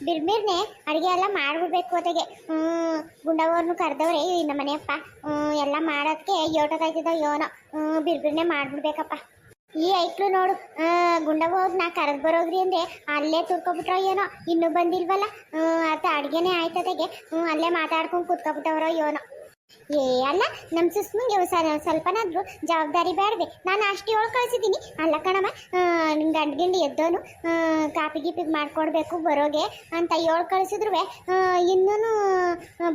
ಬಿರ್ಬಿರ್ನೆ, ಅಡುಗೆ ಎಲ್ಲ ಮಾಡ್ಬಿಡ್ಬೇಕು ಅದಕ್ಕೆ ಹ್ಞೂ, ಗುಂಡವ್ರನ್ನು ಕರೆದವ್ರೆ ನಮ್ಮ ಮನೆಯಪ್ಪ ಹ್ಞೂ, ಎಲ್ಲ ಮಾಡೋದಕ್ಕೆ ಕಾಯ್ತಿದ್ದ ಯೋನೋ ಹ್ಞೂ, ಬಿರ್ಬಿರ್ನೆ ಮಾಡ್ಬಿಡ್ಬೇಕಪ್ಪ. ಈ ಐಕ್ಳು ನೋಡು ಅವ್ರು ನಾ ಕರೆದು ಬರೋಗ್ರಿ ಅಂದ್ರೆ ಅಲ್ಲೇ ತುರ್ಕೊಬಿಟ್ರೋ ಏನೋ, ಇನ್ನೂ ಬಂದಿಲ್ವಲ್ಲ? ಅದು ಅಡುಗೆನೇ ಆಯ್ತದಾಗೆ ಹ್ಞೂ, ಅಲ್ಲೇ ಮಾತಾಡ್ಕೊಂಡು ಕೂತ್ಕೊಬಿಟ್ಟವ್ರೋ ಏನೋ ಏ, ಅಲ್ಲ ನಮ್ಮ ಸುಸ್ಮಂಗೆ ಸ್ವಲ್ಪನಾದ್ರೂ ಜವಾಬ್ದಾರಿ ಬೇಡವೆ. ನಾನು ಅಷ್ಟು ಹೇಳಿ ಕಳಿಸಿದ್ದೀನಿ ಅಲ್ಲ ಕಣಮ್ಮ ನಿಮ್ಮ ಗಂಡು ಗಿಂಡಿ ಎದ್ದೋನು ಕಾಪಿ ಗೀಪಿಗೆ ಮಾಡ್ಕೊಡ್ಬೇಕು ಬರೋಗೆ ಅಂತ ಹೇಳಿ ಕಳಿಸಿದ್ರು ಇನ್ನೂ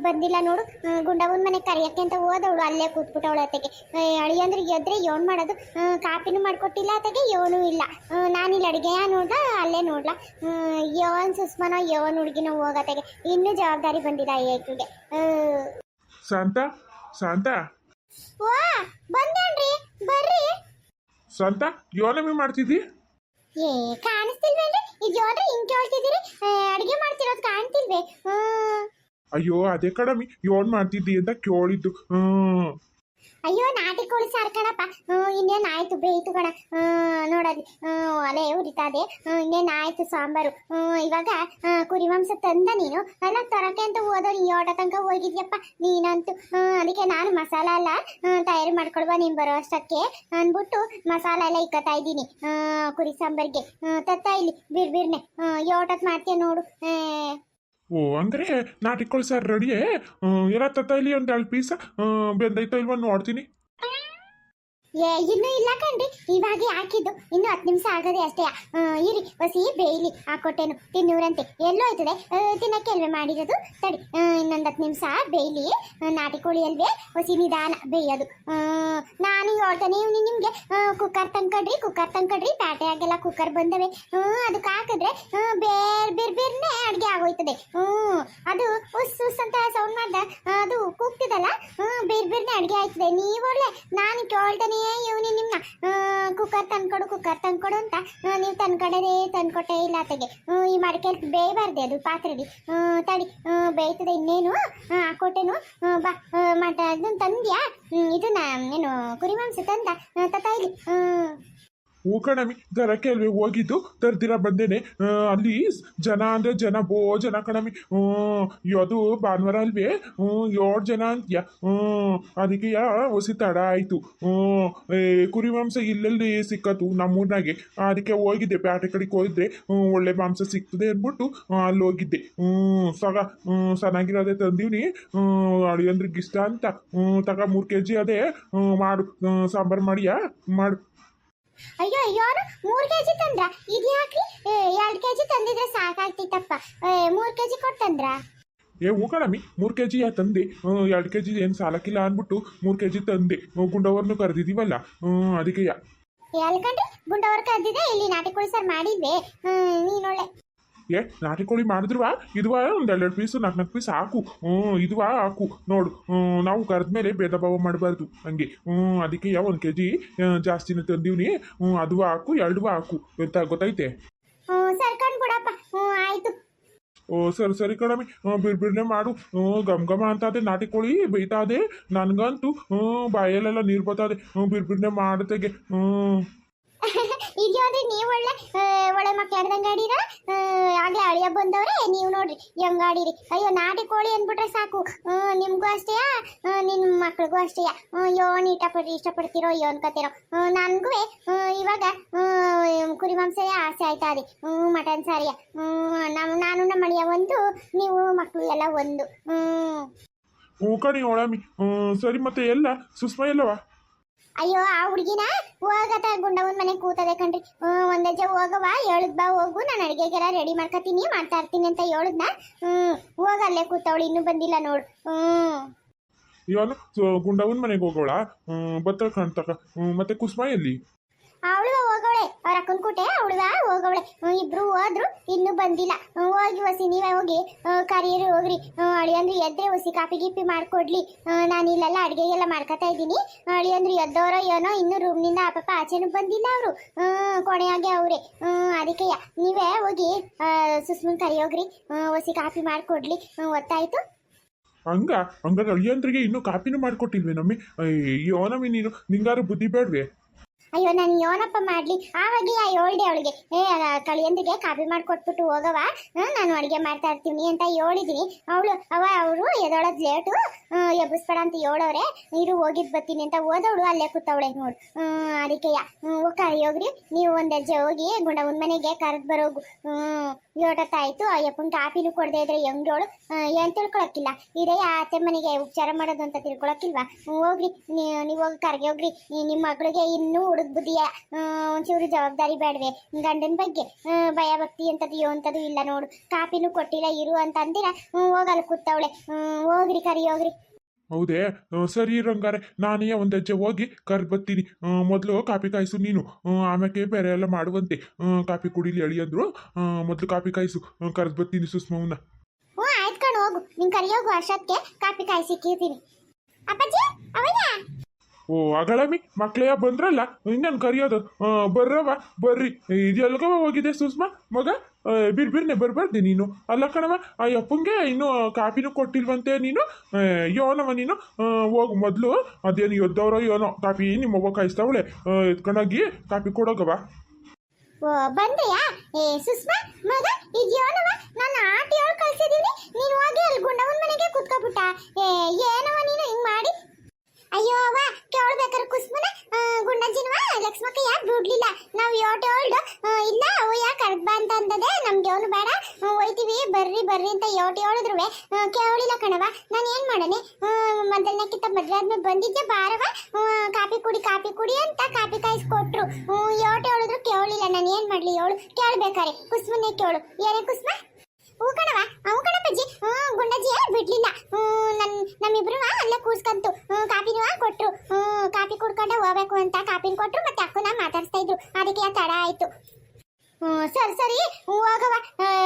ಬಂದಿಲ್ಲ ನೋಡು. ಗುಂಡವನ ಮನೆ ಕರೆಯಕ್ಕೆ ಅಂತ ಹೋದವಳು, ಅಲ್ಲೇ ಕೂತ್ಬಿಟ್ಟವಳು ಅತ್ತೆಗೆ. ಅಳಿಯಂದ್ರೆ ಎದ್ರೆ ಏನು ಮಾಡೋದು? ಕಾಪಿನೂ ಮಾಡ್ಕೊಟ್ಟಿಲ್ಲ ಅತೆಗೆ ಏನೂ ಇಲ್ಲ. ನಾನಿಲ್ಲಿ ಅಡುಗೆಯ ನೋಡ್ದ ಅಲ್ಲೇ ನೋಡ್ಲ? ಯೋನ್ ಸುಸ್ಮನೋ ಯೋನ್ ಹುಡುಗಿನೋ ಹೋಗತ್ತೆಗೆ. ಇನ್ನೂ ಜವಾಬ್ದಾರಿ ಬಂದಿಲ್ಲ ಏಕಿಗೆ. ಶಾಂತ? ಶಾಂತ? ವಾ ಬಂದೇನ್ರಿ ಬರ್ರಿ. ಶಾಂತ ಯೋನಮಿ ಮಾಡ್ತಿದ್ದಿ? ಏ ಕಾಣಿಸ್ತಿಲ್ವೇನ್ರಿ? ಈಗ ಯೋನ್ರಿ ಹಿಂಗ್ ಕೇಳ್ತಿದ್ದೀರಿ? ಅಡಿಗೆ ಮಾಡ್ತಿರೋದು ಕಾಣ್ತಿಲ್ವೇ? ಹ್ಮ್. ಅಯ್ಯೋ ಅದೇ ಕಡಮಿ ಯೋನ್ ಮಾಡ್ತಿದ್ದಿ ಅಂತ ಕೇಳಿದ್ದು. ಹ್ಮ್. ಅಯ್ಯೋ, ನಾಟಿ ಕೋಳಿ ಸಾರು ಕಣಪ್ಪ. ಇನ್ನೇನು ಆಯ್ತು ಬೇಯ್ತು ಕಣ. ನೋಡದಿ ಅಲೆ ಉರಿತಾದೆ. ಇನ್ನೇನ್ ಆಯ್ತು ಸಾಂಬಾರು. ಇವಾಗ ಕುರಿ ಮಾಂಸ ತಂದ ನೀನು. ಅಲ್ಲ, ತರಕೆ ಅಂತ ಹೋದೋ ಈ ಆಟ ತನಕ ಹೋಗಿದ್ಯಪ್ಪ ನೀನಂತೂ. ಅದಕ್ಕೆ ನಾನು ಮಸಾಲ ಎಲ್ಲ ತಯಾರಿ ಮಾಡ್ಕೊಡುವ ನೀನು ಬರೋ ಅಷ್ಟಕ್ಕೆ ಅಂದ್ಬಿಟ್ಟು ಮಸಾಲ ಎಲ್ಲ ಇಕ್ಕತ್ತಾ ಇದ್ದೀನಿ. ಕುರಿ ಸಾಂಬಾರಿಗೆ. ತತ್ತ ಇಲ್ಲಿ ಬಿರ್ ಬಿರ್ನೆ ಯೋಟತ್ ಮಾಡ್ತೀಯ ನೋಡು. ಓ ಅಂದರೆ ನಾಟಿಕೋಳಿ ಸಾರ್ ರೆಡಿಯೇ ಎಲ್ಲ ತತ್ತ ಇಲ್ಲಿ? ಒಂದು ಎರಡು ಪೀಸ ಬೆಂದೈತೋ ಇಲ್ವ? ನೋಡ್ತೀನಿ. ಏ, ಇನ್ನೂ ಇಲ್ಲ ಕಣ್ರಿ. ಇವಾಗ ಹಾಕಿದ್ದು. ಇನ್ನು ಹತ್ತು ನಿಮಿಷ ಆಗದೆ ಅಷ್ಟೇ. ಇರಿ ಹೊಸಿ ಬೇಯ್ಲಿ ಹಾಕೊಟ್ಟೆನು ತಿನ್ನೂರಂತೆ. ಎಲ್ಲೋ ಆಯ್ತದೆ. ತಿನ್ನಕ್ಕೆ ಅಲ್ವೇ ಮಾಡಿರೋದು? ತಡಿ. ಇನ್ನೊಂದು ಹತ್ತು ನಿಮಿಷ ಬೇಯ್ಲಿ. ನಾಟಿ ಕೋಳಿ ಅಲ್ವೇ? ಹೊಸಿ ನಿಧಾನ ಬೇಯೋದು. ನಾನು ಹೇಳ್ತಾನೆ ಇವ್ನಿ ನಿಮಗೆ ಕುಕ್ಕರ್ ತಂಕಡ್ರಿ ಕುಕ್ಕರ್ ತಂಕಡ್ರಿ ಪ್ಯಾಟೆಯಾಗೆಲ್ಲ ಕುಕ್ಕರ್ ಬಂದವೆ. ಅದಕ್ಕೆ ಹಾಕಿದ್ರೆ ಬೇರ್ ಬೇರ್ ಬೇರ್ನೆ ಅಡುಗೆ ಆಗೋಯ್ತದೆ. ಹ್ಞೂ ಅದು ಉಸ್ ಉಸ್ ಅಂತ ಸೌಂಡ್ ಮಾಡ್ದ ಅದು ಕೂಗ್ತಿದಲ್ಲ? ಬೇರೆ ಬೇರೆ ಅಡುಗೆ ಆಯ್ತದೆ. ನೀವು ಒಳ್ಳೆ ನಾನು ಕೇಳ್ತಾನೆ ಇವನಿ ನಿಮ್ಮ ಕುಕ್ಕರ್ ತಂದ್ಕೊಡು ಕುಕ್ಕರ್ ತಂದ್ಕೊಡು ಅಂತ. ನೀವು ತಂದ್ಕೊಡೋದೇ ತಂದ್ಕೊಟ್ಟೆ ಇಲ್ಲ ತೆಗೆ. ಈ ಮಡಿಕೆ ಬೇಯಬಾರ್ದೆ ಅದು ಪಾತ್ರೆಗೆ ತಡಿ. ಬೇಯ್ತದೆ ಇನ್ನೇನು? ಆ, ಕೋಟೆನು ಬಾ. ಮತ್ತೆ ಅದನ್ನು ತಂದ್ಯಾ? ಇದನ್ನ ಏನು ಕುರಿ ಮಾಂಸ ತಂದ? ಆ, ತತ್ತ ಇಲ್ಲಿ. ಕಣಮಿ ದರಕ್ಕೆ ಅಲ್ವೇ ಹೋಗಿದ್ದು, ತರ್ದಿರ ಬಂದೇನೆ ಅಲ್ಲಿ ಜನ ಅಂದ್ರೆ ಜನ ಬೋ ಜನ ಕಣಮಿ ಅದು ಭಾನುವಾರ ಅಲ್ವೇ ಏಳು ಜನ ಅಂತ್ಯ ಅದಕ್ಕೆ ಹೊಸಿ ತಡ ಆಯಿತು ಕುರಿ ಮಾಂಸ ಇಲ್ಲೆಲ್ಲಿ ಸಿಕ್ಕತ್ತು ನಮ್ಮೂರ್ನಾಗೆ, ಅದಕ್ಕೆ ಹೋಗಿದ್ದೆ, ಪ್ಯಾಟೆ ಕಡೆಗೆ ಹೋಗಿದ್ದೆ ಒಳ್ಳೆ ಮಾಂಸ ಸಿಕ್ತದೆ ಅಂದ್ಬಿಟ್ಟು ಅಲ್ಲಿ ಹೋಗಿದ್ದೆ ಸಗ ಚೆನ್ನಾಗಿರೋದೆ ಹ್ಞೂ ಅಳಿಯಂದ್ರಿಗೆ ಇಷ್ಟ ಅಂತ ತಗ ಮೂರು ಕೆ ಜಿ ಅದೇ ಮಾಡು ಸಾಂಬಾರು ಮಾಡಿಯಾ, ಮಾಡು. ಅಯ್ಯೋ ಅಯ್ಯೋ ಮೂರು ಕೆ ಜಿ ತಂದ್ರ? ಇದು ಯಾಕ್ರಿ? ಎರಡು ಕೆ ಜಿ ತಂದಿದ್ರೆ ಸಾಕಾಗ್ತಿತ್ತಪ್ಪ. ಮೂರು ಕೆ ಜಿ ಕೊಟ್ಟಂದ್ರ? ಏ ಹೂ ಕಣಮಿ ಮೂರು ಕೆ ಜಿ ತಂದೆ? ಎರಡು ಕೆ ಜಿ ಏನು ಸಾಲಕ್ಕಿಲ್ಲ ಅಂದ್ಬಿಟ್ಟು ಮೂರು ಕೆ ಜಿ ತಂದೆ. ಗುಂಡವರ್ನು ಗುಂಡವ್ರನ್ನು ಕರೆದಿದ್ದೀವಲ್ಲ ಅದಕ್ಕೆ ಯಾ ಎಲ್ಕಂಡ್ರಿ? ಗುಂಡವ್ರ ಕರೆದಿದೆ ಇಲ್ಲಿ ನಾಟಿ ಕೋಳಿ ಸರ್ ಮಾಡಿದ್ವಿ. ಹ್ಮ್, ನೀನೊಳ್ಳೆ ಏ ನಾಟಿ ಕೋಳಿ ಮಾಡಿದ್ರುವ? ಇದುವಾ? ಒಂದು ಎರಡೆರಡು ಪೀಸು ನಾಲ್ಕು ನಾಲ್ಕು ಪೀಸ್ ಹಾಕು. ಹ್ಞೂ ಇದುವಾ? ಹಾಕು. ನೋಡು. ನಾವು ನಾವು ಕರೆದ್ಮೇಲೆ ಭೇದ ಭಾವ ಮಾಡಬಾರ್ದು ಹಂಗೆ. ಹ್ಞೂ ಅದಕ್ಕೆ ಯಾವ ಒಂದು ಕೆ ಜಿ ಜಾಸ್ತಿನೇ ತಂದೀವ್ನಿ. ಹ್ಞೂ ಅದುವ ಹಾಕು ಎರಡುವ ಹಾಕು. ಅಂತ ಗೊತ್ತೈತೆ ಓ ಸರಿ ಸರಿ ಕಣಮಿ ಬಿರ್ಬಿರ್ನೆ ಮಾಡು. ಹ್ಞೂ ಗಮ್ ಘಮ ಅಂತಾದೆ ನಾಟಿ ಕೋಳಿ ಬೈತಾದೆ. ನನಗಂತೂ ಹ್ಞೂ ಬಾಯಲ್ಲೆಲ್ಲ ನೀರು ಬರ್ತಾದೆ ಹ್ಞೂ ಬಿರ್ಬಿರ್ನೆ ಮಾಡತೆಗೆ ಹ್ಞೂ ಈಗ ನೀವು ಒಳ್ಳೆ ಒಳ್ಳೆ ಆಡ್ದಂಗೆ ಆಡಿರ ಬಂದವ್ರೆ, ನೀವು ನೋಡ್ರಿ, ಹೆಂಗ್ ಆಡಿರಿ. ಅಯ್ಯೋ, ನಾಟಿ ಕೋಳಿ ಅಂದ್ಬಿಟ್ರೆ ಸಾಕು. ನಿಮ್ಗೂ ಅಷ್ಟೇ ನಿಮ್ಮ ಮಕ್ಳಿಗೂ ಅಷ್ಟೇ ಯೋನ್ ಇಷ್ಟಪಟ್ಟು ಇಷ್ಟಪಡ್ತಿರೋ ಅಯ್ಯೋ ಕತಿರೋ ನನಗೂ ಇವಾಗ ಕುರಿ ಮಾಂಸವೇ ಆಸೆ ಆಯ್ತಾ ಇದೆ ಮಟನ್ ಸಾರಿಯ? ನಮ್ಮ ನಾನು ನಮ್ಮ ಅಳಿಯ ಒಂದು, ನೀವು ಮಕ್ಕಳು ಎಲ್ಲ ಒಂದು. ಹ್ಞೂ. ಕಣಿ, ಒಳಮಿ. ಸರಿ ಮತ್ತೆ ಎಲ್ಲ ಸುಸ್ಮ ಎಲ್ಲವ? ಅಯ್ಯೋ ಆ ಹುಡುಗಿನ ಹೋಗತ ಗುಂಡವನ್ ಮನೆ ಕೂತದೆ ಕಣ್ರಿ. ಹ್ಮ್, ಒಂದ್ ಜ ಹೋಗವ ಹೇಳದ್ ಬಾ ಹೋಗು ನಾನು ಅಡಿಗೆಗೆಲ್ಲ ರೆಡಿ ಮಾಡ್ಕತೀನಿ ಮಾಡ್ತಾ ಇರ್ತೀನಿ ಅಂತ ಹೇಳದ್ನ ಹ್ಮ್ ಹೋಗ ಅಲ್ಲೇ ಕೂತವಳು ಇನ್ನೂ ಬಂದಿಲ್ಲ ನೋಡು. ಹ್ಮ್. ಇವನು ಗುಂಡವನ್ ಮನೆಗೆ ಹೋಗೋಳ ಹ್ಮ್ ಬತ್ತ ಕಾಣ್ತಕ ಹ್ಮ್ ಮತ್ತೆ ಕುಸ್ಮಾ ಎಲ್ಲಿ? ಅವಳು ಹೋಗವಳೆ ಅವ್ರ ಅಕ್ಕನ ಕೂಟೆ ಅವಳದ ಹೋಗವಳೆ ಇಬ್ರು ಹೋದ್ರು ಇನ್ನೂ ಬಂದಿಲ್ಲ. ಹೋಗಿ ಹೊಸಿ ನೀವೇ ಹೋಗಿ ಕರಿಯರಿ ಹೋಗ್ರಿ. ಅಳಿಯಂದ್ರು ಎದ್ರೆ ಹೊಸಿ ಕಾಫಿ ಗಿಪ್ಪಿ ಮಾಡ್ಕೊಡ್ಲಿ. ನಾನು ಇಲ್ಲೆಲ್ಲ ಅಡುಗೆಗೆಲ್ಲ ಮಾಡ್ಕೊತಾ ಇದ್ದೀನಿ. ಅಳಿಯಂದ್ರು ಎದ್ದವರೋ ಏನೋ ಇನ್ನೂ ರೂಮ್ನಿಂದ ಆ ಪಾಪ ಆಚೆನೂ ಬಂದಿಲ್ಲ ಅವರು. ಕೊನೆಯಾಗೆ ಅವ್ರೆ. ಹ್ಮ್, ಅದಕ್ಕೆ ನೀವೇ ಹೋಗಿ ಸುಸ್ಮನ್ ಕರಿಯೋಗ್ರಿ ಹೊಸಿ ಕಾಪಿ ಮಾಡ್ಕೊಡ್ಲಿ. ಗೊತ್ತಾಯ್ತು ಹಂಗ ಹಂಗಾರೆ ಅಳಿಯಂದ್ರಿಗೆ ಇನ್ನೂ ಕಾಪಿನೂ ಮಾಡ್ಕೊಟ್ಟಿದ್ವಿ ನಮ್ಮಿ ಅಯ್ಯೋ ನಮ್ಮಿ ನೀನು ನಿಂಗಾರು ಬುದ್ಧಿ ಬೇಡ್ವೆ. ಅಯ್ಯೋ, ನಾನು ಯೋನಪ್ಪ ಮಾಡ್ಲಿ. ಆವಾಗ ಹೇಳ್ದೆ ಅವಳಿಗೆ, ಏ ಕಳಿಯಂದಿಗೆ ಕಾಫಿ ಮಾಡ್ಕೊಟ್ಬಿಟ್ಟು ಹೋಗವ ನಾನು ಅಡುಗೆ ಮಾಡ್ತಾ ಇರ್ತೀನಿ ಅಂತ ಹೇಳಿದೀನಿ ಅವಳು ಅವ ಅವರು ಎದೊಳದ್ ಲೇಟು ಎಬ್ಬಿಸ್ಬೇಡ ಅಂತ ಹೇಳವ್ರೆ ನೀರು ಹೋಗಿದ್ ಬರ್ತೀನಿ ಅಂತ ಓದವಳು ಅಲ್ಲೇ ಕೂತವಳೆ ನೋಡು. ಅದಕ್ಕೆ ಕರಿ ಹೋಗ್ರಿ. ನೀವು ಒಂದು ಹೆಜ್ಜೆ ಹೋಗಿ ಗುಂಡವನ್ ಮನೆಗೆ ಕರೆದ್ ಬರೋಗು. ಆಯಿತು. ಅಯ್ಯಪ್ಪನ್ ಕಾಫಿನೂ ಕೊಡದೆ ಇದ್ರೆ ಹೆಂಗೋಳು ಏನು ತಿಳ್ಕೊಳಕ್ಕಿಲ್ಲ. ಇದೇ ಆತೆ ಮನೆಗೆ ಉಪಚಾರ ಮಾಡೋದು ಅಂತ ತಿಳ್ಕೊಳಕ್ಕಿಲ್ವಾ? ಹೋಗ್ರಿ. ನೀವು ಹೋಗಿ ಕರ್ಗೆ ಹೋಗ್ರಿ. ನಿಮ್ಮ ಮಗಳಿಗೆ ಇನ್ನೂ ಹುಡುಗ ಬುದ್ಧಿಯ ಒಂಚೂರು ಜವಾಬ್ದಾರಿ ಬೇಡವೆ. ಗಂಡನ ಬಗ್ಗೆ ಭಯ ಭಕ್ತಿ ಅಂತದ್ದು ಅಂತದ್ದು ಇಲ್ಲ ನೋಡು. ಕಾಪಿನೂ ಕೊಟ್ಟಿಲ್ಲ ಇರು ಅಂತ ಅಂದಿರ ಹೋಗಲ್ಲ ಕೂತವಳೆ. ಹೋಗ್ರಿ ಕರಿ ಹೋಗ್ರಿ. ಹೌದೇ? ಸರಿ ರಂಗಾರೆ ನಾನೇ ಒಂದು ಹೆಜ್ಜೆ ಹೋಗಿ ಕರ್ ಬರ್ತೀನಿ ಮೊದಲು ಕಾಪಿ ಕಾಯಿಸು ನೀನು. ಆಮೇಲೆ ಬೇರೆ ಎಲ್ಲ ಮಾಡುವಂತೆ. ಕಾಪಿ ಕುಡಿಲಿ ಅಳಿ ಅಂದ್ರು. ಮೊದಲು ಕಾಪಿ ಕಾಯಿಸು. ಕರ್ದು ಬರ್ತೀನಿ ಸುಷ್ಮವ್ನ ಹ್ಞೂ ಆಯ್ತು ಕಣ್ ಹೋಗು. ನಿನ್ ಕರಿ ಹೋಗು ಅಷ್ಟೊತ್ತಿಗೆ ಕಾಪಿ ಕಾಯಿಸಿ ಕೀರ್ತೀನಿ. ಅಪ್ಪಾಜಿ! ಓ, ಅಗಳಮಿ ಮಕ್ಕಳೇ ಬಂದ್ರಲ್ಲ, ಇನ್ನೇನು ಕರಿಯೋದು? ಬರ್ರವ ಬರ್ರಿ. ಇದು ಎಲ್ಗವ ಹೋಗಿದೆ ಸುಷ್ಮಾ, ಮಗ? ಬಿರ್ಬಿರ್ನೆ ಬಿರ್ ಬಿರ್ನೆ ಬರ್ಬಾರ್ದೆ ನೀನು? ಅಲ್ಲ ಕಣವ ಆ ಅಪ್ಪಂಗೆ ಇನ್ನೂ ಕಾಪಿನೂ ಕೊಟ್ಟಿಲ್ವಂತೆ ನೀನು? ಯೋನವ ನೀನು? ಹೋಗು ಮೊದಲು, ಅದೇನು ಎದ್ದವರೋ ಯೋನೋ ಕಾಪಿ ನಿಮ್ಮ ಅವ್ವ ಕಾಯಿಸ್ತಾವಳೆ. ಎತ್ಕೊಂಡೋಗಿ ಕಾಪಿ ಕೊಡೋಗವ ಓ, ಬಂದೆಯಾ? ಏ, ಸುಷ್ಮಾ, ಮಗ ಇದ್ಯೋನವ ನನ್ನ ಆಂಟಿ ಕಳ್ಸಿದೀನಿ. ನೀನು ಹೋಗಿ ಅಲ್ಲಿ ಗುಂಡವನ್ ಮನೆಗೆ ಕುತ್ಕೊಬಿಟ್ಟ. ಏ ಏನವ ನೀನು ಹಿಂಗ್ ಮಾಡಿ ಅಯ್ಯೋ, ಅವ್ವ ಕೇಳ್ಬೇಕಾರೆ ಕುಸ್ಮನ. ಗುಂಡಜ್ಜಿನವ ಲಕ್ಷ್ಮಕ್ಕ ಯಾಕೆ ಬಿಡ್ಲಿಲ್ಲ ನಾವು ಯೋಟ ಹೇಳ್ದು ಇಲ್ಲ ಅವು ಯಾಕೆ ಕರ್ದ್ ಬಂತ ಅಂತ ಅಂದದೆ, ನಮ್ಗೆ ಅವನು ಬೇಡ. ಒಯ್ತೀವಿ ಬರ್ರಿ ಬರ್ರಿ ಅಂತ ಯೋಟ ಹೇಳಿದ್ರು ಕೇಳಿಲ್ಲ ಕಣವ ನಾನು ಏನು ಮಾಡನೆ ಮೊದಲನೇಕಿಂತ ಮದುವೆ ಬಂದಿದ್ದೆ ಬಾರವ ಕಾಫಿ ಕುಡಿ ಕಾಫಿ ಕುಡಿ ಅಂತ ಕಾಪಿ ಕಾಯಿಸ್ಕೊಟ್ರು. ಯೋಟ ಹೇಳಿದ್ರು ಕೇಳಿಲ್ಲ, ನಾನು ಏನು ಮಾಡಲಿ ಹೇಳು. ಕೇಳ್ಬೇಕಾರೆ, ಕುಸ್ಮನ್ನೇ ಕೇಳು. ಏನೇ ಕುಸ್ಮ? ಹೂ ಕಣವ ಅವು ಕಣಪ್ಪಜ್ಜಿ ಹ್ಞೂ ಗುಂಡಜ್ಜಿ ಬಿಡ್ಲಿಲ್ಲ. ಹ್ಞೂ, ನನ್ ನಮ್ಮಿಬ್ರು ಅಲ್ಲೇ ಕೂರ್ಸ್ಕಂತು ಹ್ಞೂ ಕೊಟ್ರು. ಹ್ಞೂ ಕಾಪಿ ಕುಡ್ಕೊಂಡೆ ಹೋಗ್ಬೇಕು ಅಂತ ಕಾಪಿನ ಕೊಟ್ರು, ಮತ್ತೆ ಅಕ್ಕನ ಮಾತಾಡ್ತಾ ಇದ್ರು. ಅದಕ್ಕೆ ತಡ ಆಯ್ತು. ಸರಿ ಸರಿ. ಹೋಗವ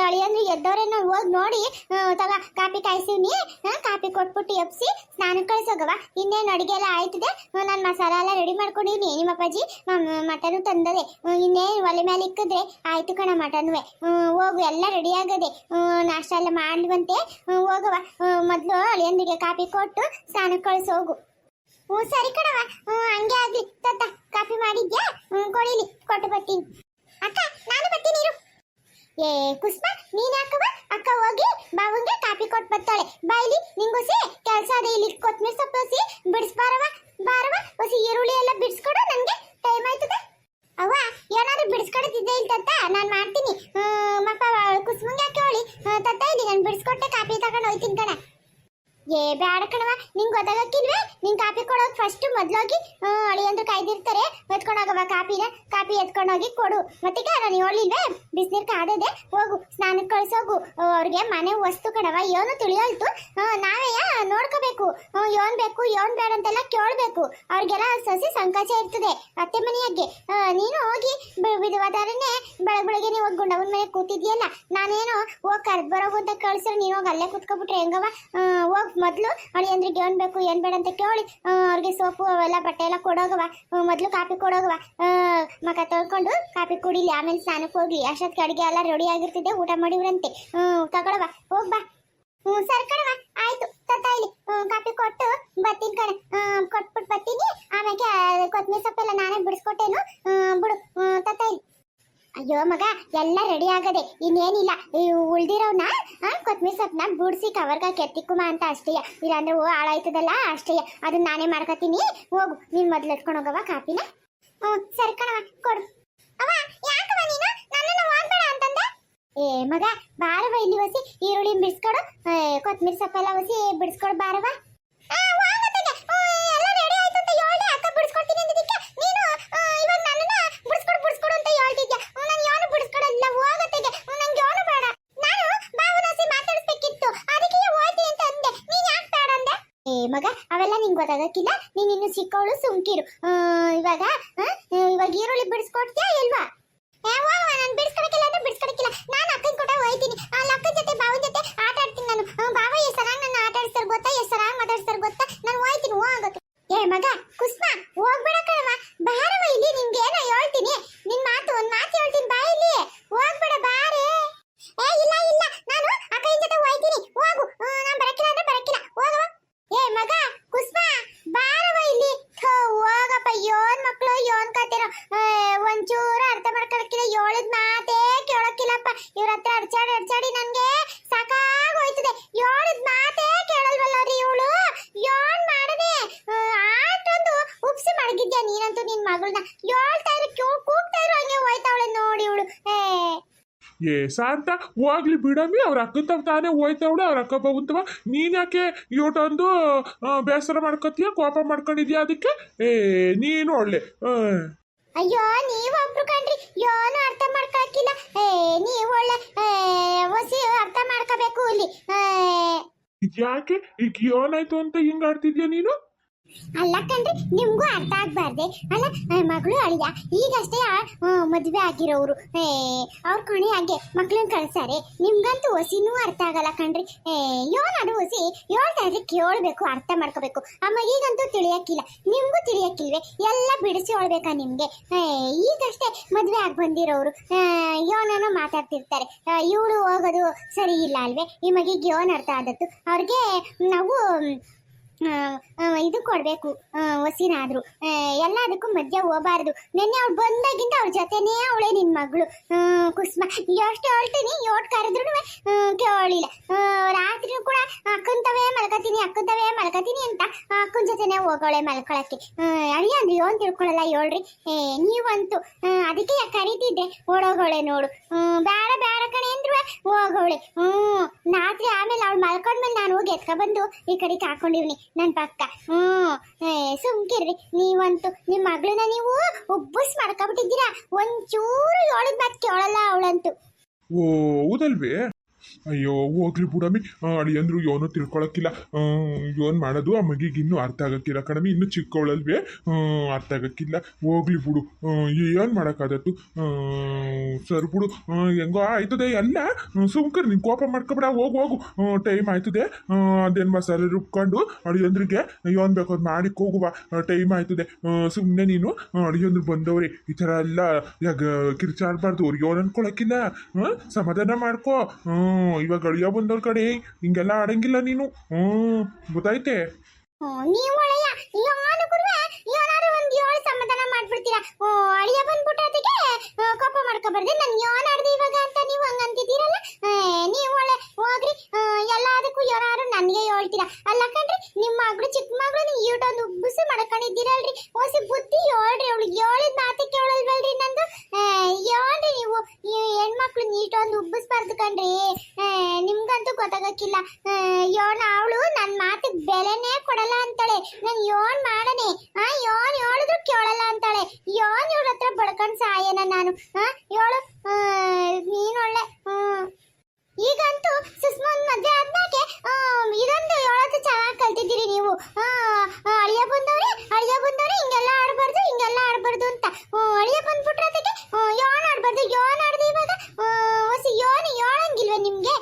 ಅಳಿಯಂದ್ರೆ ಎದ್ದವ್ರೇನೋ ಹೋಗಿ ನೋಡಿ ತವ ಕಾಪಿ ಕಾಯಿಸಿವ್ನಿ ಕಾಪಿ ಕೊಟ್ಬಿಟ್ಟು ಎಪ್ಸಿ ಸ್ನಾನಕ್ಕೆ ಕಳ್ಸೋಗವ. ಇನ್ನೇನು ಅಡುಗೆ ಎಲ್ಲ ಆಯ್ತದೆ? ನಾನು ಮಸಾಲ ಎಲ್ಲ ರೆಡಿ ಮಾಡ್ಕೊಂಡಿವ್ನಿ ನಿಮ್ಮ ಅಪ್ಪಾಜಿ ಮಟನು ತಂದದೆ. ಇನ್ನೇ ಇನ್ನೇನು ಒಲೆ ಮೇಲೆ ಇಕ್ಕಿದ್ರೆ ಆಯ್ತು ಕಣ ಮಟನ್ವೆ. ಹೋಗು, ಎಲ್ಲ ರೆಡಿ ಆಗದೆ. ನಾಷ್ಟ ಎಲ್ಲ ಮಾಡುವಂತೆ ಹೋಗವ ಮೊದಲು ಅಳಿಯಂದ್ರಿಗೆ ಕಾಪಿ ಕೊಟ್ಟು ಸ್ನಾನಕ್ಕೆ ಕಳ್ಸೋಗು ಹ್ಞೂ ಸರಿ ಕಣವ ಹಂಗೆ ಆಗ್ಲಿ. ತತ್ತ ಕಾಫಿ ಮಾಡಿದ್ಯಾ? ಕೊಡಿಲಿ, ಕೊಟ್ಟು ಬರ್ತೀನಿ ಅಕ್ಕ ನಾನು ಬರ್ತೀನಿ ಇರು ಏ ಕುಸ್ಮ ನೀನ್ ಯಾಕವ ಅಕ್ಕ ಹೋಗಿ ಬಾವಂಗೆ ಕಾಫಿ ಕೊಟ್ ಬರ್ತಾಳೆ ಬಾಯ್ಲಿ ನಿಂಗೊಸಿ ಕೆಲಸ ಅದೇ ಇಲ್ಲಿ ಕೊತ್ಮೀರ್ ಸೊಪ್ಪು ಹಸಿ ಬಿಡಿಸ್ಬಾರವ ಬಾರವ ಹೊಸಿ ಈರುಳ್ಳಿ ಎಲ್ಲ ಬಿಡಿಸ್ಕೊಡು ನನಗೆ ಟೈಮ್ ಆಯ್ತದೆ. ಅವ್ವ, ಏನಾದ್ರು ಬಿಡಿಸ್ಕೊಡ್ತಿದ್ದೆ ಇಲ್ಲ ತತ್ತ ನಾನು ಮಾಡ್ತೀನಿ. ಮಪ್ಪ ಕುಸ್ಮಂಗೆ ಯಾಕೆ ಹೋಳಿ ತತ್ತ ಇಲ್ಲಿ, ನಾನು ಬಿಡಿಸ್ಕೊಟ್ಟೆ, ಕಾಫಿ ತಗೊಂಡು ಹೋಯ್ತೀನಿ ಕಣ. ಏ, ಬ್ಯಾಡ ಕಣವ ನಿಂಗೆ ಗೊತ್ತಾಗಕ್ಕಿಲ್ವೇ? ನಿಂಗೆ ಕಾಪಿ ಕೊಡೋದು ಫಸ್ಟ್ ಮೊದ್ಲೋಗಿ ಅಳಿಯಂದ್ರು ಕಾಯ್ದಿರ್ತಾರೆ. ಎತ್ಕೊಂಡೋಗವ ಕಾಪಿನ ಕಾಪಿ ಎತ್ಕೊಂಡೋಗಿ ಕೊಡು. ಮತ್ತೀಗ ನಾನು ಹೇಳಿಲ್ವೇ ಬಿಸಿನೀರು ಕಾದದೆ, ಹೋಗು ಸ್ನಾನಕ್ಕೆ ಕಳ್ಸೋಗು. ಅವ್ರಿಗೆ ಮನೆ ವಸ್ತು ಕಣವ ಏನು ತಿಳಿಯೋಲ್ತು. ನಾವೇಯ ನಾವೇ ನೋಡ್ಕೋಬೇಕು ಯೋನ್ ಬೇಕು ಯೋನ್ ಬೇಡ ಅಂತೆಲ್ಲ ಕೇಳಬೇಕು. ಅವ್ರಿಗೆಲ್ಲ ಸಸಿ ಸಂಕೋಚ ಇರ್ತದೆ. ಅತ್ತೆ ಮನೆಯಾಗೆ. ನೀನು ಹೋಗಿ ವಿಧವಾದಾರನೇ ಬೆಳಗ್ಗೆ ಬೆಳಗ್ಗೆ ನೀವು ಹೋಗಿ ಗುಂಡವನ ಮನೆ ಕೂತಿದ್ಯಲ್ಲ, ನಾನೇನು ಹೋಗಿ ಕರೆದು ಬರೋಗು ಅಂತ ಕಳ್ಸಿದ್ರೆ ನೀನು ಹೋಗಿ ಅಲ್ಲೇ ಕುತ್ಕೊಬಿಟ್ರೆ ಹೆಂಗವ ಹೋಗಿ ಮೊದಲು ಅಳಿಯಂದ್ರಿಗೆ ಏನ್ ಬೇಕು ಏನ್ ಬೇಡ ಅಂತ ಕೇಳಿ ಅವ್ರಿಗೆ ಸೋಪು ಅವೆಲ್ಲ ಬಟ್ಟೆ ಎಲ್ಲ ಕೊಡೋಗವ ಮೊದಲು ಕಾಪಿ ಕೊಡೋಗವ ಮಗ ತೊಳ್ಕೊಂಡು ಕಾಪಿ ಕುಡಿಲಿ ಆಮೇಲೆ ಸ್ನಾನಕ್ಕೆ ಹೋಗ್ಲಿ. ಅಷ್ಟೊತ್ತಿಗೆ ಅಡುಗೆ ಎಲ್ಲ ರೆಡಿ ಆಗಿರ್ತಿದ್ದೆ ಊಟ ಮಾಡಿವ್ರಂತೆ. ಹ್ಮ್ ತಗೊಳವ ಹೋಗ್ ಬಾ ಹ್ಞೂ ಸರಿ ಕಣವ ಆಯ್ತು ತತ್ತ ಇಲ್ಲಿ ಹ್ಮ್, ಕಾಪಿ ಕೊಟ್ಟು ಬರ್ತೀನಿ ಕಣ. ಹ್ಮ್, ಕೊಟ್ಬಿಟ್ಟು ಬರ್ತೀನಿ. ಆಮೇಲೆ ಕೊತ್ತಂಬರಿ ಸೊಪ್ಪೆಲ್ಲ ನಾನೇ ಬಿಡಿಸ್ಕೊಟ್ಟೇನು? ಹ್ಮ್, ಬಿಡು ಹ್ಮ್, ಇಲ್ಲಿ ಅಯ್ಯೋ ಮಗ ಎಲ್ಲ ರೆಡಿ ಆಗದೆ ಇನ್ನೇನಿಲ್ಲ. ಉಳ್ದಿರೋನ ಕೊತ್ತಂಬರಿ ಸೊಪ್ಪನ್ನ ಬುಡ್ಸಿ ಕವರ್ಗ ಕೆತ್ತಿಕ್ಕುಮ ಅಂತ ಅಷ್ಟೇ ಇಲ್ಲಾಂದ್ರೆ ಓ ಹಾಳಾಯ್ತದಲ್ಲ ಅಷ್ಟೇ ಅದನ್ನ ನಾನೇ ಮಾಡ್ಕೊತೀನಿ. ಹೋಗು ನೀನ್ ಮೊದ್ಲು ಎತ್ಕೊಂಡು ಹೋಗವ ಕಾಪಿನ ಹ್ಞೂ ಸರಿ ಕಣವ ಕೊಡು. ಅವ ಯಾಕವ ನೀನು? ನನ್ನನ್ನು ಏ ಮಗ ಬಾರವ ಇಲ್ಲಿ ಹೊಸಿ ಈರುಳ್ಳಿ ಬಿಡಿಸ್ಕೊಡು. ಏ, ಕೊತ್ತಂಬರಿ ಸೊಪ್ಪೆಲ್ಲ ಹೊಸಿ ಬಿಡಿಸ್ಕೊಡು ಬಾರವ ಆ, ಹೋಗತ್ತಗೆ. ಆ, ಎಲ್ಲ ready ಆಯ್ತು ಅಂತ ಹೇಳ್ದೆ, ಅಕ್ಕ ಬಿಡಿಸ್ಕೊಡ್ತೀನಿ ಅಂದಿದ್ದಕ್ಕೆ ನೀನು ಆ, ಇವಾಗ ನನ್ನನ್ನ ಬಿಡಿಸ್ಕೊಡು ಬಿಡಿಸ್ಕೊಡು ಅಂತ ಹೇಳ್ತಿದ್ಯಾ ಹ್ಞೂ, ನಾನು ಯಾವನು ಬಿಡಿಸ್ಕೊಡಲ್ಲ ಹೋಗತ್ತೆಗೆ ನಂಗೆ ಯಾವನು ಬೇಡ ನಾನು ಬಾವನ ಹಸಿ ಮಾತಾಡಿಸ್ಬೇಕಿತ್ತು ಅದಕ್ಕೆ ಹೋಯ್ತೀನಿ ಅಂತ ಅಂದೆ ನೀನ್ ಯಾಕೆ ಬೇಡ ಅಂದೆ ಏ ಮಗ ಅವೆಲ್ಲ ನಿಂಗೆ ಗೊತ್ತಾಗಕ್ಕಿಲ್ಲ ನೀನ್ ಇನ್ನು ಸುಮ್ಕಿರು. ಆ, ಇವಾಗ ಇವಾಗ ಈರುಳ್ಳಿ ಬಿಡಿಸ್ಕೊಡ್ತೀಯಾ ಇಲ್ವಾ? ನಾನು ಬಿಡಿಸ್ಕೊಡಕ್ಕಿಲ್ಲ ಅಂದ್ರೆ ಬಿಡಿಸ್ಕೊಡಕ್ಕಿಲ್ಲ. ನಾನು ಅಕ್ಕನ ಕೊಟ್ಟ ಹೋಯ್ತೀನಿ. ಆ ಅಕ್ಕನ ಜೊತೆ ಬಾವನ ಜೊತೆ ಆಟ ಆಡ್ತೀನಿ ನಾನು. ಬಾವ ಎಷ್ಟು ಚೆನ್ನಾಗಿ ನನ್ನ ಆಟ ಗೊತ್ತಾ? ಎಷ್ಟು ಚೆನ್ನಾಗಿ ಮಾತಾಡಿಸ್ತಾರೆ ಗೊತ್ತಾ? ನಾನು ಹೋಯ್ತೀನಿ ಆಗುತ್ತೆ ಏ ಮಗ ಕುಸ್ಮ ಹೋಗ್ಬೇಡ ಕಣವ ಬಾರವ ಇಲ್ಲಿ ನಿಮ್ಗೆ ಏನೋ ಹೇಳ್ತೀನಿ ನಿನ್ ಮಾತು ಒಂದ್ ಮಾತು ಹೇಳ್ತೀನಿ ಬಾ ಇಲ್ಲಿ ಹೋಗ್ಬೇಡ ಬಾರೆ ಏ ಇಲ್ಲ ಇಲ್ಲ ನಾನು ಅಕ್ಕನ ಜೊತೆ ಹೋಯ್ತೀನಿ ಹೋಗು ನಾನು ಬರಕ್ಕಿಲ್ಲ ಅಂದ್ರೆ ಬರಕ್ಕಿಲ್ಲ ಹೋಗವ ಏ ಮಗ ಕುಸ್ಮ ಬಾರವ ಇಲ್ಲಿ ಥೋ, ಹೋಗಪ್ಪ ಯೋನ್ ಮಕ್ಳು ಯೋನ್ ಕತೆರೋ ಕಿಚಾಡಿ ನನ್ಗೆ ಸಾಕಾಗೋಯ್ತದೆ ಯೋಳದ್ ಮಾತೇ ಕೇಳಲ್ವಲ್ಲ ರೀ ಇವಳು ಯೋಳ್ ಮಾಡದೆ ಆಟೊಂದು ಉಪ್ಸಿ ಮಡಗಿದ್ಯಾ ನೀನಂತೂ ನಿನ್ ಮಗಳನ್ನ ಯೋಳ್ತಾ ಇರೋ ಕ್ಯೂ ಕೂಗ್ತಾ ಇರೋ ಹಂಗೆ ಹೋಯ್ತಾವಳೆ ನೋಡಿ ಇವಳು. ಏ. ಏ ಶಾಂತ ಹೋಗ್ಲಿ ಬಿಡಮ್ಮಿ. ಅವ್ರ ಅಕ್ಕಂತ ತಾನೇ ಹೋಯ್ತಾವಳೆ ಅವ್ರ ಅಕ್ಕ ಬಂತವ ನೀನ್ ಯಾಕೆ ಇವತ್ತೊಂದು ಬೇಸರ ಮಾಡ್ಕೊತೀಯ? ಕೋಪ ಮಾಡ್ಕೊಂಡಿದ್ಯಾ ಅದಕ್ಕೆ? ಏ ನೀನು ಒಳ್ಳೆ. ಅಯ್ಯೋ ಅಯ್ಯೋ ಒಬ್ರು ಕಣ್ರಿ. ಯೋನು ಅರ್ಥ ಮಾಡ್ಕೊಳಕಿಲ್ಲ ಏ ನೀವು ಒಳ್ಳೆ ಹೊಸಿ ಅರ್ಥ ಮಾಡ್ಕೋಬೇಕು ಇಲ್ಲಿ. ಏ, ಇದ್ಯಾಕೆ? ಈಗ ಏನಾಯ್ತು ಅಂತ ಹಿಂಗ್ ಆಡ್ತಿದ್ಯಾ ನೀನು? ಅಲ್ಲ ಕಣ್ರಿ ನಿಮ್ಗೂ ಅರ್ಥ ಆಗ್ಬಾರ್ದೆ. ಅಲ್ಲ ಮಗಳು ಅಳಿಯ, ಈಗಷ್ಟೇ ಮದುವೆ ಆಗಿರೋರು ಏ, ಅವ್ರ ಕೊನೆ ಹಾಗೆ ಮಕ್ಳನ್ನ ಕಳ್ಸಾರೆ ನಿಮ್ಗಂತೂ ಹೊಸಿನೂ ಅರ್ಥ ಆಗಲ್ಲ ಕಣ್ರಿ. ಏ ಯೋನಾದ್ರು ಹೊಸಿ ಹೇಳ್ತಾ ಇದ್ರೆ ಕೇಳ್ಬೇಕು, ಅರ್ಥ ಮಾಡ್ಕೋಬೇಕು. ಅಮ್ಮ, ಈಗಂತೂ ತಿಳಿಯಕ್ಕಿಲ್ಲ. ನಿಮ್ಗೂ ತಿಳಿಯಕ್ಕಿಲ್ವೇ? ಎಲ್ಲ ಬಿಡಿಸಿ ಹೇಳ್ಬೇಕಾ ನಿಮ್ಗೆ? ಈಗಷ್ಟೇ ಮದುವೆ ಆಗಿ ಬಂದಿರೋರು ಯೋನನ ಮಾತಾಡ್ತಿರ್ತಾರೆ. ಇವಳು ಹೋಗೋದು ಸರಿ ಇಲ್ಲ ಅಲ್ವೇ? ಈ ಯೋನ್ ಅರ್ಥ ಆದದ್ದು. ಅವ್ರಿಗೆ, ನಾವು ಇದು ಕೊಡಬೇಕು. ಹೊಸಿನಾದ್ರು ಎಲ್ಲದಕ್ಕೂ ಮಧ್ಯ ಹೋಗಬಾರ್ದು. ನೆನ್ನೆ ಅವ್ಳು ಬಂದಾಗಿಂದ ಅವ್ರ ಜೊತೆನೇ ಅವಳೆ ನಿನ್ನ ಮಗಳು. ಕುಸುಮ. ಎಷ್ಟು ಹೇಳ್ತೀನಿ ಯೋಟ್ ಕರೆದ್ರು ಕೇಳಿಲ್ಲ. ರಾತ್ರಿ ಕೂಡ ಅಕ್ಕಂತವೇ ಮಲ್ಕತೀನಿ ಅಕ್ಕಂತವೇ ಮಲ್ಕತೀನಿ ಅಂತ ಅಕ್ಕನ ಜೊತೆನೆ ಹೋಗೋಳೆ ಮಲ್ಕೊಳಕ್ಕೆ. ಅಳಿಯ ಅಂದ್ರೆ ಯೋನ್ ತಿಳ್ಕೊಳಲ್ಲ ಹೇಳ್ರಿ. ನೀವಂತೂ ಅದಕ್ಕೆ ಅದಕ್ಕೆ ಕರಿತಿದ್ದೆ ಓಡೋಗೋಳೆ ನೋಡು. ಬೇಡ ಬೇಡ ಕಣೆ ಅಂದ್ರು ಹೋಗೋಳೆ. ಹ್ಮ್ ರಾತ್ರಿ ಆಮೇಲೆ ಅವಳು ಮಲ್ಕೊಂಡ್ಮೇಲೆ ನಾನು ಹೋಗಿ ಎತ್ಕ ಬಂದು ಈ ಕಡೆಗೆ ಹಾಕೊಂಡಿವ್ನಿ ನನ್ನ ಪಕ್ಕ. ಹ್ಮ್ ಏ, ಸುಮ್ಕಿರ್ರಿ. ನೀವಂತೂ ನಿಮ್ಮ ಮಗಳನ್ನ ನೀವು ಉಬ್ಬಸ್ ಮಾಡ್ಕೊಬಿಟ್ಟಿದ್ದೀರಾ ಒಂಚೂರು ಹೇಳಿದ ಮಾತು ಕೇಳಲ್ಲ. ಅವಳಂತೂ. ಓ ಹೌದಲ್ವೇ ಅಯ್ಯೋ, ಹೋಗ್ಲಿ ಬುಡಮಿ. ಅಳಿ ಅಂದ್ರು, ಯೋನು ತಿಳ್ಕೊಳಕ್ಕಿಲ್ಲ. ಯೋನ್ ಮಾಡೋದು ಆ ಮಗಿಗೆ ಇನ್ನೂ ಅರ್ಥ ಆಗಕ್ಕಿಲ್ಲ ಕಣಮಿ, ಇನ್ನೂ ಚಿಕ್ಕವಳಲ್ವೇ ಅರ್ಥ ಆಗಕ್ಕಿಲ್ಲ. ಹೋಗ್ಲಿ ಬಿಡು. ಏನು ಮಾಡೋಕ್ಕಾದತ್ತು? ಸರ್ ಬಿಡು. ಹೆಂಗೋ ಆಯ್ತದೆ, ಎಲ್ಲ. ಸುಮ್ಕರ್, ನೀನು ಕೋಪ ಮಾಡ್ಕೊಬೇಡ, ಹೋಗು ಹೋಗು. ಟೈಮ್ ಆಯ್ತದೆ. ಅದೇನು ಮಸಾಲೆ ರುಬ್ಕೊಂಡು ಅಳಿಯಂದ್ರಿಗೆ ಯೋನ್ ಬೇಕು ಅದು ಮಾಡಿ ಹೋಗುವ. ಟೈಮ್ ಆಯ್ತದೆ. ಸುಮ್ಮನೆ ನೀನು. ಅಳಿಯಂದ್ರು ಬಂದವ್ರಿ, ಈ ಥರ ಎಲ್ಲ ಕಿರ್ಚಾಡ್ಬಾರ್ದು. ಅವ್ರಿಗೆ ಯೋನ್ ಅನ್ಕೊಳಕ್ಕಿಲ್ಲ. ಸಮಾಧಾನ ಮಾಡ್ಕೋ. ಇವಾಗ ಅಳಿಯ ಬಂದವ್ರ ಕಡೆ ಹಿಂಗೆಲ್ಲ ಆಡಂಗಿಲ್ಲ ನೀನು. ಹ್ಮ್ ಗೊತ್ತಾಯ್ತೆ? ನೀವು ಒಳ್ಳೆಯ ಯಾರು ಏಳು ಸಮಾಧಾನ ಮಾಡ್ಬಿಡ್ತೀರಾ ಅಳಿಯ ಬಂದ್ಬಿಟ್ಟು ಕೋಪ ಮಾಡ್ಕೊಬಾರ್ದು. ನನ್ ಯೋನ್ ಆಡ್ದೆ ಇವಾಗ ಅಂತ ನೀವು ಹಂಗಂತಿದ್ದೀರಲ್ಲ ನೀವು ಒಳ್ಳೆ ಹೋಗ್ರಿ ಎಲ್ಲದಕ್ಕೂ ಯಾರು ನನಗೆ ಹೇಳ್ತೀರಾ? ಅಲ್ಲ ಕಣ್ರಿ, ನಿಮ್ಮ ಮಗಳು, ಚಿಕ್ಕ ಮಗಳು ಈಟೊಂದು ಉಬ್ಬಿಸಿ ಮಾಡ್ಕೊಂಡಿದ್ದೀರಲ್ರಿ? ಓಸಿ ಬುದ್ಧಿ ಹೇಳ್ರಿ ಅವಳಿಗೆ ಹೇಳಿದ ಮಾತು ಕೇಳಲ್ವಲ್ರಿ ನಂದು? ಹೇಳ್ರಿ ನೀವು. ಹೆಣ್ಮಕ್ಳು ನೀಟೊಂದು ಉಬ್ಬಿಸ್ಬಾರ್ದು ಕಣ್ರಿ. ನಿಮ್ಗಂತೂ ಗೊತ್ತಾಗಕ್ಕಿಲ್ಲ. ಯೋನ್ ಅವಳು ನನ್ನ ಮಾತಿಗೆ ಬೆಲೆನೇ ಕೊಡಲ್ಲ ಅಂತಾಳೆ. ನಾನು ಯೋನ್ ಮಾಡನೆ? ಆ, ಯೋನ್ ಹೇಳಿದ್ರು ಕೇಳಲ್ಲ ಅಂತಾಳೆ. ಯೋನ್ ಇವಳ ಹತ್ರ ಬಡ್ಕೊಂಡ್ ಸಾಯನ ನಾನು? ಆ ಯೋಳು? ಆ, ನೀನ್ ಒಳ್ಳೆ ಈಗಂತೂ ಸುಸ್ಮನ್ ಮದ್ವೆ ಆದ್ಮೇಲೆ ಇದೊಂದು ಹೇಳೋದು ಚೆನ್ನಾಗಿ ಕಲ್ತಿದ್ದೀರಿ ನೀವು? ಅಳಿಯ ಬಂದವ್ರೆ ಅಳಿಯ ಬಂದವ್ರೆ ಹಿಂಗೆಲ್ಲ ಆಡ್ಬಾರ್ದು ಹಿಂಗೆಲ್ಲ ಆಡ್ಬಾರ್ದು ಅಂತ. ಅಳಿಯ ಬಂದ್ಬಿಟ್ರೆ ಅದಕ್ಕೆ ಯೋನ್ ಆಡ್ಬಾರ್ದು ಯೋನ್ ಆಡ್ದು ಇವಾಗ? ಹೊಸ ಯೋನ್ ಯೋಳಂಗಿಲ್ವೇ ನಿಮ್ಗೆ?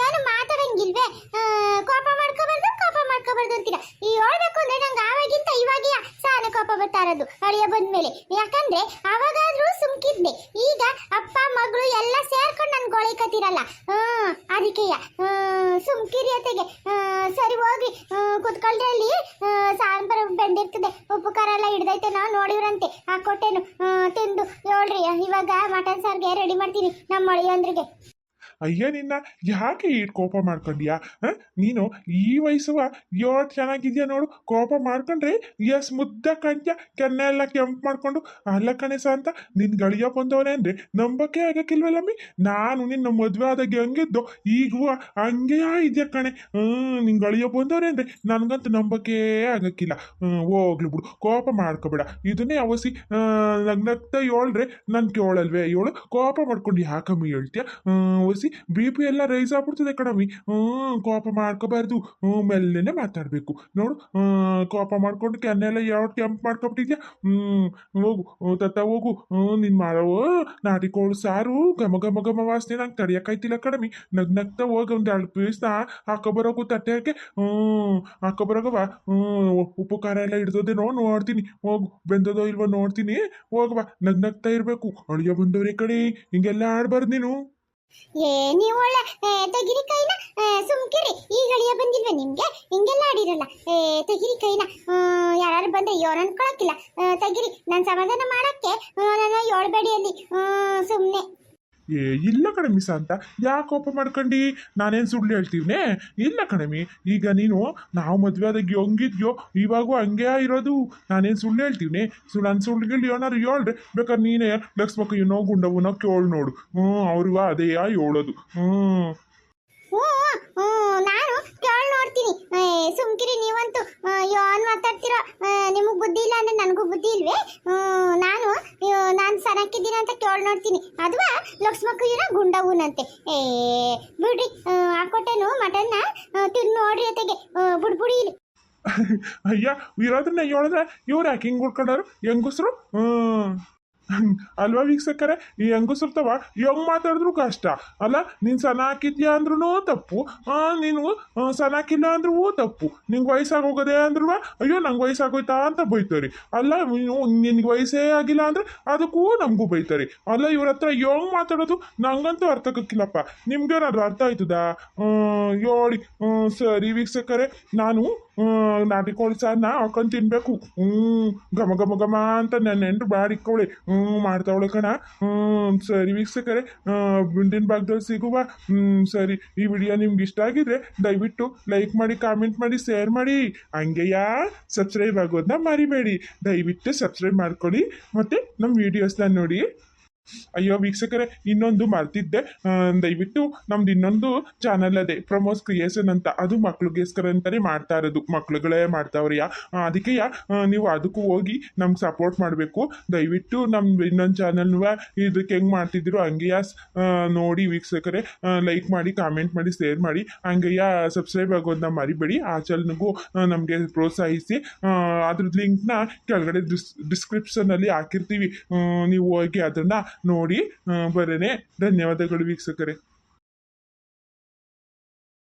ಯೋನು ಮಾತಾಡಂಗಿಲ್ವೇ? ಕೋಪ ಮಾಡ್ಕೋಬಾರ್ದು ಅಂತೀರ ಈ ಹೇಳ್ಬೇಕು ಅಂದ್ರೆ ನಂಗೆ ಆವಾಗಿಂತ ಇವಾಗಿಯ ಸಾನ ಇರೋದು ಅಳಿಯ ಬಂದ್ಮೇಲೆ, ಯಾಕಂದ್ರೆ ಅವಾಗಾದ್ರೂ ಸುಮ್ಕಿದ್ನೆ. ಈಗ ಅಪ್ಪ, ಮಗಳು ಎಲ್ಲ ಸೇರ್ಕೊಂಡು ನನ್ ಗೋಳಿಕತ್ತಿರಲ್ಲ ಹ್ಮ್ ಅದಕ್ಕೆಯ ಸುಮ್ಕಿರಿ ಅತೆಗೆ ಸರಿ ಹೋಗಿ ಕುತ್ಕೊಳ್ರಲ್ಲಿ ಬೆಂಡಿರ್ತದೆ ಬೆಂದಿರ್ತದೆ ಉಪ್ಪು, ಖಾರ ಎಲ್ಲ ಹಿಡ್ದೈತೆ ನಾವು ನೋಡಿವ್ರಂತೆ. ಆ, ಕೊಟ್ಟೆನು. ತಿಂದು. ಹೇಳ್ರಿ ಇವಾಗ ಮಟನ್ ಸಾರ್ಗೆ ರೆಡಿ ಮಾಡ್ತೀನಿ ನಮ್ಮ ಅಳಿಯಂದ್ರಿಗೆ. ಅಯ್ಯ, ನಿನ್ನ ಯಾಕೆ ಈ ಕೋಪ ಮಾಡ್ಕೊಂಡಿಯಾ? ನೀನು ಈ ವಯಸ್ಸುವ ಯೋಟ್ ಚೆನ್ನಾಗಿದ್ಯಾ ನೋಡು, ಕೋಪ ಮಾಡ್ಕೊಂಡ್ರೆ ಎಸ್ ಮುದ್ದ ಕಂಡ್ಯ ಕೆನ್ನೆ ಎಲ್ಲ ಕೆಂಪು ಮಾಡ್ಕೊಂಡು, ಅಲ್ಲ ಕಣೆ ಅಂತ ನಿನ್ ಗಳಿಯ ಬಂದವನೇ ಅಂದ್ರೆ ನಂಬಕ್ಕೆ ಆಗಕ್ಕಿಲ್ವಲ್ಲಮ್ಮಿ ನಾನು ನಿನ್ನ ಮದುವೆ ಆದಾಗ ಹಂಗಿದ್ದು ಈಗೂ ಹಂಗೆ ಇದೆಯಾ ಕಣೆ. ಹ್ಮ್ ನಿನ್ ಗಳಿಯ ಬಂದವನೇ ಅಂದ್ರೆ ನನಗಂತೂ ನಂಬಕ್ಕೆ ಆಗಕ್ಕಿಲ್ಲ. ಹೋಗ್ಲಿ ಬಿಡು, ಕೋಪ ಮಾಡ್ಕೋಬೇಡ. ಇದನ್ನೇ ಅವಸಿ ನಗ್ನಗ್ತಾ ಹೇಳ್ರೆ ನನ್ ಕೇಳಲ್ವೇ ಏಳು ಕೋಪ ಮಾಡ್ಕೊಂಡು ಯಾಕಮ್ಮಿ ಹೇಳ್ತೀಯ? ಹೊಸಿ ಬಿ ಪಿ ಎಲ್ಲ ರೈಸ್ ಆಗ್ಬಿಡ್ತದೆ ಕಡಮಿ ಹ್ಞೂ ಕೋಪ ಮಾಡ್ಕೋಬಾರ್ದು. ಹ್ಞೂ ಮೆಲ್ಲನೆ ಮಾತಾಡಬೇಕು. ನೋಡು ಕೋಪ ಮಾಡ್ಕೊಂಡು ಕೆನ್ನೆಲ್ಲ ಯಾವ ಕೆಂಪು ಮಾಡ್ಕೊಬಿಟ್ಟಿದ್ಯಾ? ಹ್ಞೂ ಹೋಗು ತತ್ತ ಹೋಗು. ಹ್ಞೂ ನೀನು ಮಾಡೋ ನಾಟಿ ಕೋಳು ಸಾರು, ಘಮ ಘಮ ಘಮ ವಾಸನೆ ನಂಗೆ ತಡಿಯೋಕ್ಕಾಯ್ತಿಲ್ಲ ಕಡಮಿ ನಗ್ ನಗ್ತಾ ಹೋಗಿ ಒಂದು ಎರಡು ಪೀಸ್ನ ಹಾಕೊಬರೋಕು ತಟ್ಟೆಗೆ ಹ್ಞೂ ಹಾಕೊಬರೋಗವ ಹ್ಞೂ ಉಪ್ಪು ಖಾರ ಎಲ್ಲ ಹಿಡ್ದೋದೇನೋ ನೋಡ್ತೀನಿ. ಹೋಗು, ಬೆಂದದೋ ಇಲ್ವೋ ನೋಡ್ತೀನಿ. ಹೋಗವಾ, ನಗ್ ನಗ್ತಾ ಇರಬೇಕು. ಅಳಿಯ ಬಂದವ್ರೆ ಕಡೆ ಹಿಂಗೆಲ್ಲ ಆಡಬಾರ್ದು ನೀನು. ಏ, ನೀವು ಒಳ್ಳೆ ತೆಗಿರಿ ಕೈನ ಸುಮ್ಕಿರಿ. ಈ ಗಳಿಯ ಬಂದಿಲ್ವ ನಿಮ್ಗೆ? ಹಿಂಗೆಲ್ಲ ಆಡಿರಲ್ಲ. ಏ, ತೆಗಿರಿ ಕೈನ. ಯಾರು ಬಂದ್ರೆ ಯೋನ್ ಅನ್ಕೊಳಕಿಲ್ಲ ತಗಿರಿ. ನಾನು ಸಮಾಧಾನ ಮಾಡಕ್ಕೆ ನಾನು ಯೋಳ್ಬೇಡಿ ಅಲ್ಲಿ ಸುಮ್ಮನೆ ಏ, ಇಲ್ಲ ಕಣಮಿ ಅಂತ ಯಾಕೆ ಕೋಪ ಮಾಡ್ಕೊಂಡು? ನಾನೇನು ಸುಳ್ಳು ಹೇಳ್ತೀವನೇ? ಇಲ್ಲ ಕಣಮಿ ಈಗ ನೀನು ನಾವು ಮದುವೆ ಆದಾಗ ಹೆಂಗಿದ್ಯೋ, ಇವಾಗೂ ಹಂಗೆ ಇರೋದು. ನಾನೇನು ಸುಳ್ಳು ಹೇಳ್ತೀವನಿ? ಸು ನನ್ನ ಸುಳ್ಳುಗಳು ಏನಾರು ಹೇಳ್ರೆ, ಬೇಕಾದ್ರೆ ನೀನೇ ಲಕ್ಷ್ಮಕ್ಕ ಏನೋ ಗುಂಡವನೋ ಕೇಳು ನೋಡು. ಹ್ಞೂ ಅವ್ರಿಗೂ ಅದೇ ಹೇಳೋದು. ಹ್ಞೂ ಹ್ಞೂ ನಾನು ಕೇಳಿ ನೋಡ್ತೀನಿ. ಸುಮ್ಕಿರಿ ನೀವಂತೂ. ಯಾನ್ ಮಾತಾಡ್ತಿರೋ ನಿಮಗೆ ಬುದ್ಧಿ ಇಲ್ಲ ಅಂದ್ರೆ ನನಗೂ ಬುದ್ಧಿ ಇಲ್ವೇ? ನಾನು ನಾನು ಸನಕ್ಕಿದ್ದೀನಿ ಅಂತ ಕೇಳಿ ನೋಡ್ತೀನಿ. ಅದುವಾ? ಲಕ್ಷ್ಮಕ್ಕೂ ಇರೋ ಗುಂಡವುನಂತೆ. ಏ, ಬಿಡ್ರಿ ಹಾಕೊಟ್ಟೆನು ಮಟನ್ನ ತಿನ್ ನೋಡ್ರಿ ಅತೆಗೆ ಬುಡ್ಬುಡಿ ಇಲ್ಲಿ ಅಯ್ಯ ಇರೋದನ್ನ ಹೇಳಿದ್ರೆ ಇವ್ರು ಯಾಕೆ ಹಿಂಗೆ ಉಳ್ಕೊಂಡಾರು? ಹೆಂಗಸ್ರು? ಹ್ಞೂ ಅಲ್ವಾ ವೀಕ್ಷಕರೇ? ಈ ಹೆಂಗಸ್ರು ಹೆಂಗ್ ಮಾತಾಡಿದ್ರು ಕಷ್ಟ. ಅಲ್ಲ, ನೀನು ಸನ ಹಾಕಿದ್ಯಾ ಅಂದ್ರೂ ತಪ್ಪು ನೀನು ಸನ ಹಾಕಿಲ್ಲ ಅಂದ್ರೂ ತಪ್ಪು. ನಿಂಗೆ ವಯಸ್ಸಾಗೋಗದೆ ಅಂದ್ರೂ ಅಯ್ಯೋ, ನಂಗೆ ವಯಸ್ಸಾಗೋಯ್ತಾ ಅಂತ ಬೈತಾರೆ ಅಲ್ಲ, ನೀನು, ನಿನ್ಗೆ ವಯಸ್ಸೇ ಆಗಿಲ್ಲ ಅಂದ್ರೆ ಅದಕ್ಕೂ ನಮಗೂ ಬೈತಾರೆ ಅಲ್ಲ, ಇವ್ರ ಹತ್ರ ಹೆಂಗ್ ಮಾತಾಡೋದು ನಂಗಂತೂ ಅರ್ಥ ಕಕ್ಕಿಲ್ಲಪ್ಪ ನಿಮ್ಗೇನಾದ್ರು ಅರ್ಥ ಆಯ್ತದಾ? ಹೇಳಿ ಸರಿ ವೀಕ್ಷಕರೇ, ನಾನು ನಾಟಿ ಕೋಳಿ ಸಾರನ್ನ ಹಾಕೊಂಡು ತಿನ್ಬೇಕು. ಹ್ಞೂ ಘಮ ಘಮ ಘಮ ಅಂತ ನನ್ನ ಹೆಂಡ್ರು ಇಕ್ಕೊಳ್ಳಿ ಹ್ಞೂ ಮಾಡ್ತಾವಳೆ ಕಣ. ಹ್ಞೂ ಸರಿ ವೀಕ್ಷಕರೇ ಮುಂದಿನ ಭಾಗದಲ್ಲಿ ಸಿಗುವ ಹ್ಞೂ ಸರಿ ಈ ವಿಡಿಯೋ ನಿಮ್ಗೆ ಇಷ್ಟ ಆಗಿದ್ರೆ ದಯವಿಟ್ಟು ಲೈಕ್ ಮಾಡಿ ಕಾಮೆಂಟ್ ಮಾಡಿ ಶೇರ್ ಮಾಡಿ. ಹಂಗೆಯಾ ಸಬ್ಸ್ಕ್ರೈಬ್ ಆಗೋದನ್ನ ಮರಿಬೇಡಿ. ದಯವಿಟ್ಟು ಸಬ್ಸ್ಕ್ರೈಬ್ ಮಾಡ್ಕೊಳ್ಳಿ. ಮತ್ತು ನಮ್ಮ ವೀಡಿಯೋಸ್ನ ನೋಡಿ. ಅಯ್ಯೋ ವೀಕ್ಷಕರೇ, ಇನ್ನೊಂದು ಮರ್ತಿದ್ದೆ ದಯವಿಟ್ಟು ನಮ್ದು ಇನ್ನೊಂದು ಚಾನಲ್ ಅದೇ ಪ್ರಮೋಸ್ ಕ್ರಿಯೇಷನ್ ಅಂತ. ಅದು ಮಕ್ಳಿಗೋಸ್ಕರ ಅಂತಾನೆ ಮಾಡ್ತಾ ಇರೋದು. ಮಕ್ಳುಗಳೇ ಮಾಡ್ತಾವ್ರಿಯಾ ಅದಕ್ಕೆ ನೀವು ಅದಕ್ಕೂ ಹೋಗಿ ನಮ್ಗೆ ಸಪೋರ್ಟ್ ಮಾಡಬೇಕು. ದಯವಿಟ್ಟು ನಮ್ಮ ಇನ್ನೊಂದು ಚಾನಲ್ನೂ ಇದಕ್ಕೆ ಹೆಂಗೆ ಮಾಡ್ತಿದ್ರು ಹಂಗೆಯ ನೋಡಿ ವೀಕ್ಷಕರೇ ಲೈಕ್ ಮಾಡಿ ಕಾಮೆಂಟ್ ಮಾಡಿ ಶೇರ್ ಮಾಡಿ. ಹಂಗೆಯ ಸಬ್ಸ್ಕ್ರೈಬ್ ಆಗೋದನ್ನ ಮರಿಬೇಡಿ. ಆ ಚಾನಲ್ಗೂ ನಮಗೆ ಪ್ರೋತ್ಸಾಹಿಸಿ. ಅದ್ರದ್ದು ಲಿಂಕ್ನ ಕೆಳಗಡೆ ಡಿಸ್ ಡಿಸ್ಕ್ರಿಪ್ಷನಲ್ಲಿ ಹಾಕಿರ್ತೀವಿ. ನೀವು ಹೋಗಿ ಅದನ್ನು ನೋಡಿ ಬರೇನೆ. ಧನ್ಯವಾದಗಳು ವೀಕ್ಷಕರೇ.